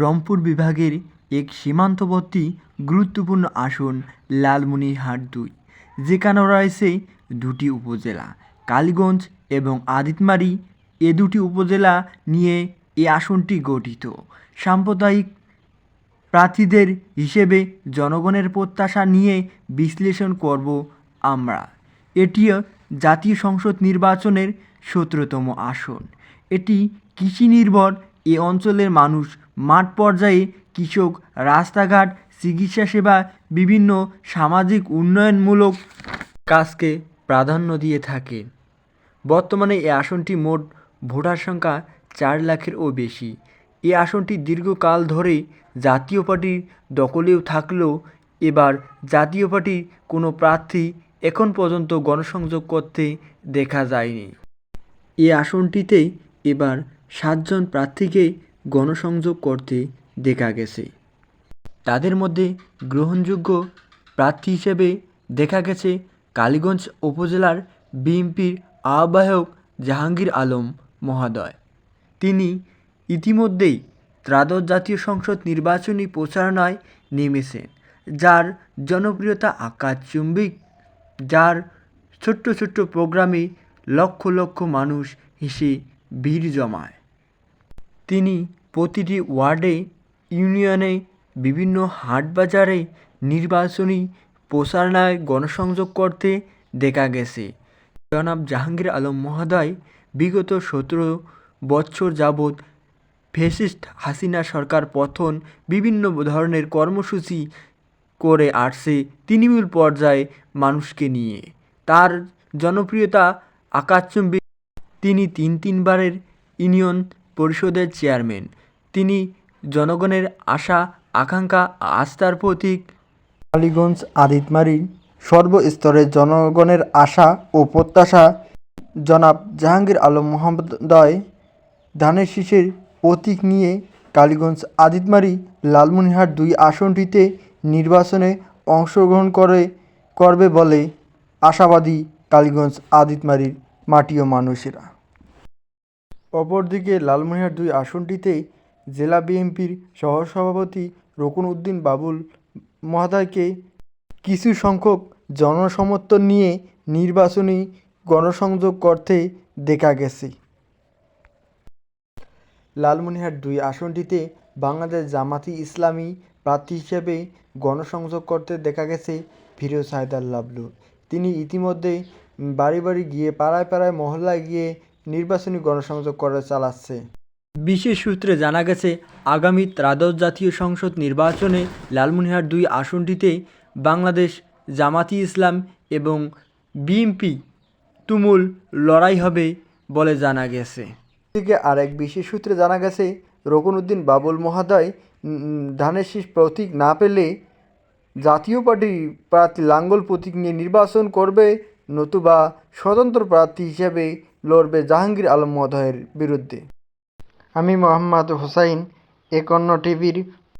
রংপুর বিভাগের এক সীমান্তবর্তী গুরুত্বপূর্ণ আসন লালমনিরহাট দুই, যেখানে রয়েছে দুটি উপজেলা, কালীগঞ্জ এবং আদিতমারি। এ দুটি উপজেলা নিয়ে এই আসনটি গঠিত। সাম্প্রদায়িক প্রার্থীদের হিসেবে জনগণের প্রত্যাশা নিয়ে বিশ্লেষণ করব আমরা। এটিও জাতীয় সংসদ নির্বাচনের সতেরোতম আসন। এটি কৃষি নির্ভর এ অঞ্চলের মানুষ মাঠ পর্যায়ে কৃষক, রাস্তাঘাট, চিকিৎসা সেবা, বিভিন্ন সামাজিক উন্নয়নমূলক কাজকে প্রাধান্য দিয়ে থাকে। বর্তমানে এই আসনটি মোট ভোটার সংখ্যা চার লাখেরও বেশি। এই আসনটি দীর্ঘকাল ধরে জাতীয় পার্টির দখলেও থাকলেও এবার জাতীয় পার্টির কোনো প্রার্থী এখন পর্যন্ত গণসংযোগ করতে দেখা যায়নি। এই আসনটিতে এবার সাতজন প্রার্থীকে গণসংযোগ করতে দেখা গেছে। তাদের মধ্যে গ্রহণযোগ্য প্রার্থী হিসেবে দেখা গেছে কালীগঞ্জ উপজেলার বিএনপির আহ্বায়ক জাহাঙ্গীর আলম মহোদয়। তিনি ইতিমধ্যেই ত্রাদশ জাতীয় সংসদ নির্বাচনী প্রচারণায় নেমেছেন, যার জনপ্রিয়তা আকাশচুম্বিক যার ছোট্ট ছোট্ট প্রোগ্রামে লক্ষ লক্ষ মানুষ হেসে ভিড় জমায়। তিনি প্রতিটি ওয়ার্ডে, ইউনিয়নে, বিভিন্ন হাটবাজারে নির্বাচনী প্রচারণায় গণসংযোগ করতে দেখা গেছে। জনাব জাহাঙ্গীর আলম মহোদয় বিগত সতেরো বছর যাবৎ ফেসিস্ট হাসিনা সরকার পথন বিভিন্ন ধরনের কর্মসূচি করে আসছে তৃণমূল পর্যায়ে মানুষকে নিয়ে। তার জনপ্রিয়তা আকাশচুম্বী তিনি তিন তিনবারের ইউনিয়ন পরিষদের চেয়ারম্যান। তিনি জনগণের আশা, আকাঙ্ক্ষা, আস্থার প্রতীক। কালীগঞ্জ, আদিতমারি সর্বস্তরের জনগণের আশা ও প্রত্যাশা। জনাব জাহাঙ্গীর আলম মহোদয় ধানের শীষের প্রতীক নিয়ে কালীগঞ্জ, আদিতমারি, লালমনিরহাট দুই আসনটিতে নির্বাচনে অংশগ্রহণ করে, করবে বলে আশাবাদী কালীগঞ্জ, আদিতমারির মাটি ও মানুষেরা। অপরদিকে লালমনিরহাট দুই আসনটিতে জেলা বিএনপির সহসভাপতি রকুন উদ্দিন বাবুল মহোদয়কে কিছু সংখ্যক জনসমর্থন নিয়ে নির্বাচনী গণসংযোগ করতে দেখা গেছে। লালমনিরহাট দুই আসনটিতে বাংলাদেশ জামাতি ইসলামী প্রার্থী হিসেবে গণসংযোগ করতে দেখা গেছে ফিরোজ হায়দার লাবলু। তিনি ইতিমধ্যে বাড়ি বাড়ি গিয়ে পাড়ায় পাড়ায় মহল্লায় গিয়ে নির্বাচনী গণসংযোগ করে চালাচ্ছে বিশেষ সূত্রে জানা গেছে আগামী ত্রাদশ জাতীয় সংসদ নির্বাচনে লালমনিহার দুই আসনটিতে বাংলাদেশ জামাতি ইসলাম এবং বিএনপি তুমুল লড়াই হবে বলে জানা গেছে। থেকে আরেক বিশেষ সূত্রে জানা গেছে রকনউদ্দিন বাবুল মহাদয় ধানের শীষ প্রতীক না পেলে জাতীয় পার্টির প্রার্থী লাঙ্গল প্রতীক নিয়ে নির্বাচন করবে নতুবা স্বতন্ত্র প্রার্থী হিসেবে লড়বে জাহাঙ্গীর আলম মহোদয়ের বিরুদ্ধে। আমি মোহাম্মদ হোসাইন একান্ন টিভির